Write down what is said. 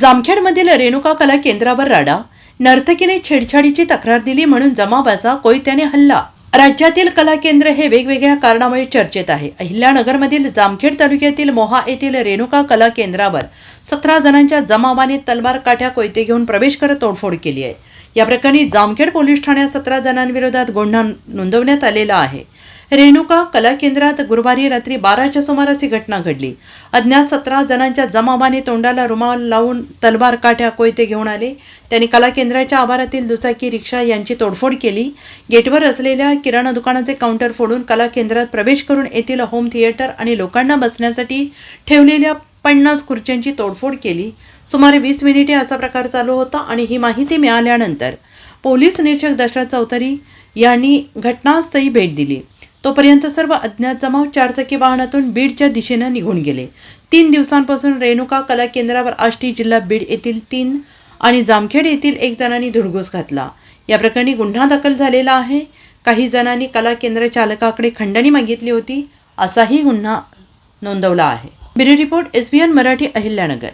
जामखेडमधील रेणुका कला केंद्रावर राडा नर्तकीने छेडछाडीची तक्रार दिली म्हणून जमावाचा कोयत्याने हल्ला. राज्यातील कला केंद्र हे वेगवेगळ्या कारणामुळे चर्चेत आहे. अहिल्यानगरमधील जामखेड तालुक्यातील मोहा येथील रेणुका कला केंद्रावर सतरा जणांच्या जमावाने तलवार काठ्या कोयते घेऊन प्रवेश करत तोडफोड केली आहे. या प्रकरणी जामखेड पोलीस ठाण्यात सतरा जणांविरोधात गुन्हा नोंदवण्यात आलेला आहे. रेणुका कला केंद्रात गुरुवारी रात्री बाराच्या सुमारास ही घटना घडली. अज्ञात सतरा जणांच्या जमावाने तोंडाला रुमाल लावून तलवार काठ्या कोयते घेऊन आले. त्यांनी कला केंद्राच्या आवारातील दुचाकी रिक्षा यांची तोडफोड केली. गेटवर असलेल्या किराणा दुकानाचे काउंटर फोडून कला केंद्रात प्रवेश करून येथील होम थिएटर आणि लोकांना बसण्यासाठी ठेवलेल्या पन्नास खुर्च्यांची तोडफोड केली. सुमारे वीस मिनिटे असा प्रकार चालू होता आणि ही माहिती मिळाल्यानंतर पोलीस निरीक्षक दशरथ चौधरी यांनी घटनास्थळी भेट दिली. तोपर्यंत सर्व अज्ञात जमाव चारचाकी वाहनातून बीडच्या दिशेनं निघून गेले. तीन दिवसांपासून रेणुका कला केंद्रावर आष्टी जिल्हा बीड येथील तीन आणि जामखेड येथील एक जणांनी धुडगूस घातला. या प्रकरणी गुन्हा दाखल झालेला आहे. काही जणांनी कला केंद्र चालकाकडे खंडणी मागितली होती. असाही गुन्हा नोंदवला आहे. Bureau report S B N Marathi Ahilyanagar.